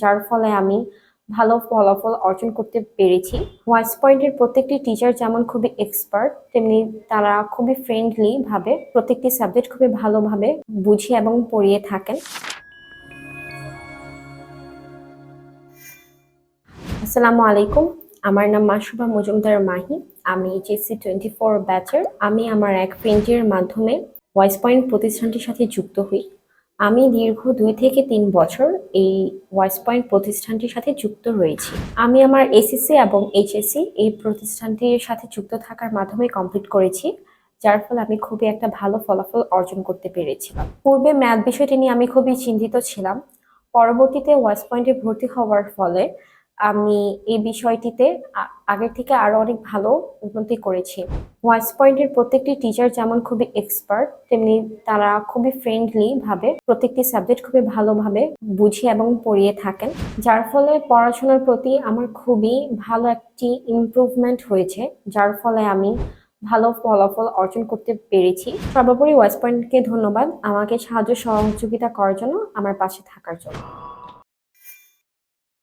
যার ফলে আমি ভালো ফলাফল অর্জন করতে পেরেছি। ওয়াইস পয়েন্টের প্রত্যেকটি টিচার যেমন খুবই এক্সপার্ট তেমনি তারা খুবই ফ্রেন্ডলি ভাবে প্রত্যেকটি সাবজেক্ট খুবই ভালোভাবে বুঝিয়ে এবং পড়িয়ে থাকেন। আসসালামু আলাইকুম, আমার নাম মাসুবা মজুমদার মাহি, আমি জেসি টোয়েন্টি ফোর ব্যাচের আমি আমার এক ফ্রেন্ডের মাধ্যমে ভয়েস পয়েন্ট প্রতিষ্ঠানটির সাথে যুক্ত হই। আমি দীর্ঘ দুই থেকে তিন বছর এই ওয়াইস পয়েন্ট প্রতিষ্ঠানটির সাথে যুক্ত রয়েছি। আমি আমার এসএসসি এবং এইচএসসি এই প্রতিষ্ঠানটির সাথে যুক্ত থাকার মাধ্যমে কমপ্লিট করেছি, যার ফলে আমি খুবই একটা ভালো ফলাফল অর্জন করতে পেরেছিলাম পূর্বে ম্যাথ বিষয়টি নিয়ে আমি খুবই চিন্তিত ছিলাম। পরবর্তীতে ওয়াইস পয়েন্টে ভর্তি হওয়ার ফলে আমি এই বিষয়টিতে আগের থেকে আরও অনেক ভালো উন্নতি করেছি। ওয়েস্ট পয়েন্টের প্রত্যেকটি টিচার যেমন খুবই এক্সপার্ট তেমনি তারা খুবই ফ্রেন্ডলি ভাবে প্রত্যেকটি সাবজেক্ট খুবই ভালোভাবে বুঝিয়ে এবং পড়িয়ে থাকেন। যার ফলে পড়াশোনার প্রতি আমার খুবই ভালো একটি ইমপ্রুভমেন্ট হয়েছে, যার ফলে আমি ভালো ফলাফল অর্জন করতে পেরেছি। সর্বোপরি ওয়েস্ট পয়েন্টকে ধন্যবাদ। আমাকে সাহায্য সহযোগিতা করার জন্য আমার পাশে থাকার জন্য।